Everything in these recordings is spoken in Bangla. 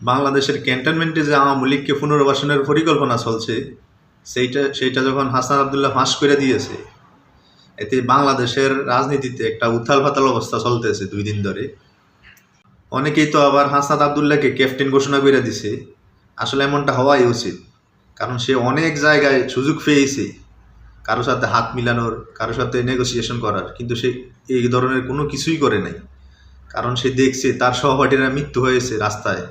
বাংলাদেশের ক্যান্টনমেন্টে যে আওয়ামী লীগকে পুনর্বাসনের পরিকল্পনা চলছে, সেইটা সেইটা যখন হাসান আবদুল্লাহ ফাঁস করে দিয়েছে, এতে বাংলাদেশের রাজনীতিতে একটা উথাল পাতাল অবস্থা চলতেছে দুই দিন ধরে। অনেকেই তো আবার হাসান আবদুল্লাহকে ক্যাপ্টেন ঘোষণা করে দিছে। আসলে এমনটা হওয়াই উচিত, কারণ সে অনেক জায়গায় সুযোগ পেয়েছে কারও সাথে হাত মিলানোর, কারও সাথে নেগোসিয়েশন করার, কিন্তু সে এই ধরনের কোনো কিছুই করে নাই। কারণ সে দেখছে তার সহপাঠীরা মৃত্যু হয়েছে রাস্তায়।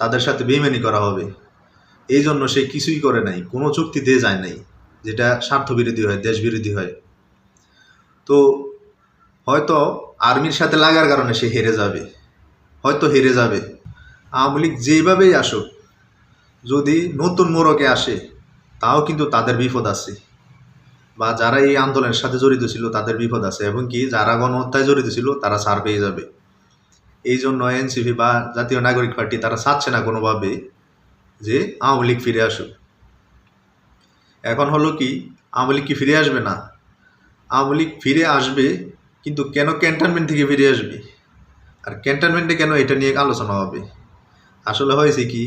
তাদের সাথে বেইমানি করা হবে। এই জন্য সে কিছুই করে নাই, কোনো চুক্তি দিয়ে যায় নাই, যেটা স্বার্থবিরোধী হয় দেশ বিরোধী হয়। তো হয়তো আর্মির সাথে লাগার কারণে সে হেরে যাবে, হয়তো হেরে যাবে। আওয়ামী লীগ যেইভাবেই আসুক, যদি নতুন মোড়কে আসে, তাও কিন্তু তাদের বিপদ আছে। বা যারা এই আন্দোলনের সাথে জড়িত ছিল, তাদের বিপদ আছে, এবং কি যারা গণহত্যায় জড়িত ছিল, তারা ছাড় পেয়ে যাবে। এই জন্য এনসিপি বা জাতীয় নাগরিক পার্টি তারা চাচ্ছে না কোনোভাবে যে আওয়ামী লীগ ফিরে আসুক। এখন হলো কি, আওয়ামী লীগ কি ফিরে আসবে না? আওয়ামী লীগ ফিরে আসবে, কিন্তু কেন ক্যান্টনমেন্ট থেকে ফিরে আসবে? আর ক্যান্টনমেন্টে কেন এটা নিয়ে আলোচনা হবে? আসলে হয়েছে কি,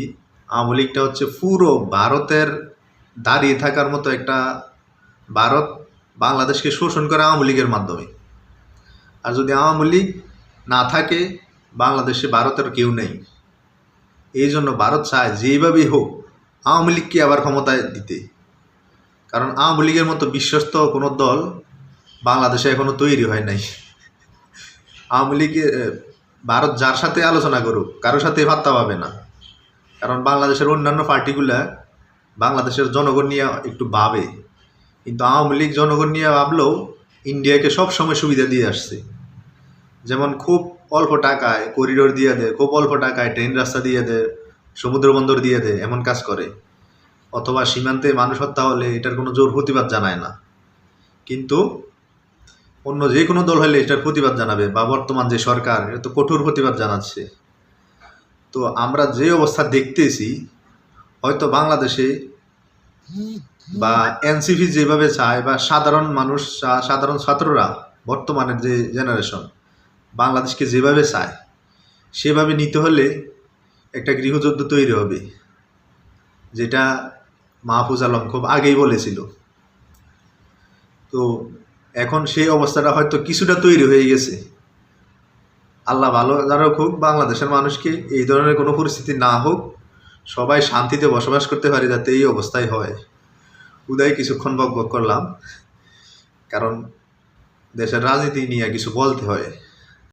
আওয়ামী লীগটা হচ্ছে পুরো ভারতের দাঁড়িয়ে থাকার মতো একটা ভারত বাংলাদেশকে শোষণ করে আওয়ামী লীগের মাধ্যমে। আর যদি আওয়ামী লীগ না থাকে বাংলাদেশে ভারতের কেউ নেই। এই জন্য ভারত চায় যেইভাবেই হোক আওয়ামী লীগকে আবার ক্ষমতায় দিতে। কারণ আওয়ামী লীগের মতো বিশ্বস্ত কোনো দল বাংলাদেশে এখনও তৈরি হয় নাই। আওয়ামী লীগে ভারত যার সাথে আলোচনা করুক কারোর সাথে ভাত্তা পাবে না। কারণ বাংলাদেশের অন্যান্য পার্টিগুলা বাংলাদেশের জনগণ নিয়ে একটু ভাবে। কিন্তু আওয়ামী লীগ জনগণ নিয়ে ভাবলেও ইন্ডিয়াকে সব সময় সুবিধা দিয়ে আসছে। যেমন খুব অল্প টাকায় করিডোর দিয়ে দেয় খুব অল্প টাকায় ট্রেন রাস্তা দিয়ে দেয় সমুদ্র বন্দর দিয়ে দেয় এমন কাজ করে। অথবা সীমান্তে মানুষ হত্যা হলে এটার কোনো জোর প্রতিবাদ জানায় না। কিন্তু অন্য যে কোনো দল হলে এটার প্রতিবাদ জানাবে বা বর্তমান যে সরকার, এটা তো কঠোর প্রতিবাদ জানাচ্ছে। তো আমরা যে অবস্থা দেখতেছি, হয়তো বাংলাদেশে বা এনসিপি যেভাবে চায় বা সাধারণ মানুষ, সাধারণ ছাত্ররা, বর্তমানের যে জেনারেশন বাংলাদেশকে যেভাবে চায়, সেভাবে নিতে হলে একটা গৃহযুদ্ধ তৈরি হবে, যেটা মাহফুজ আলম খুব আগেই বলেছিল। তো এখন সেই অবস্থাটা হয়তো কিছুটা তৈরি হয়ে গেছে। আল্লাহ ভালো যারা হোক, বাংলাদেশের মানুষকে এই ধরনের কোনো পরিস্থিতি না হোক, সবাই শান্তিতে বসবাস করতে পারে যাতে এই অবস্থায় হয়। উদয় কিছুক্ষণ বক বক করলাম, কারণ দেশের রাজনীতি নিয়ে কিছু বলতে হয়।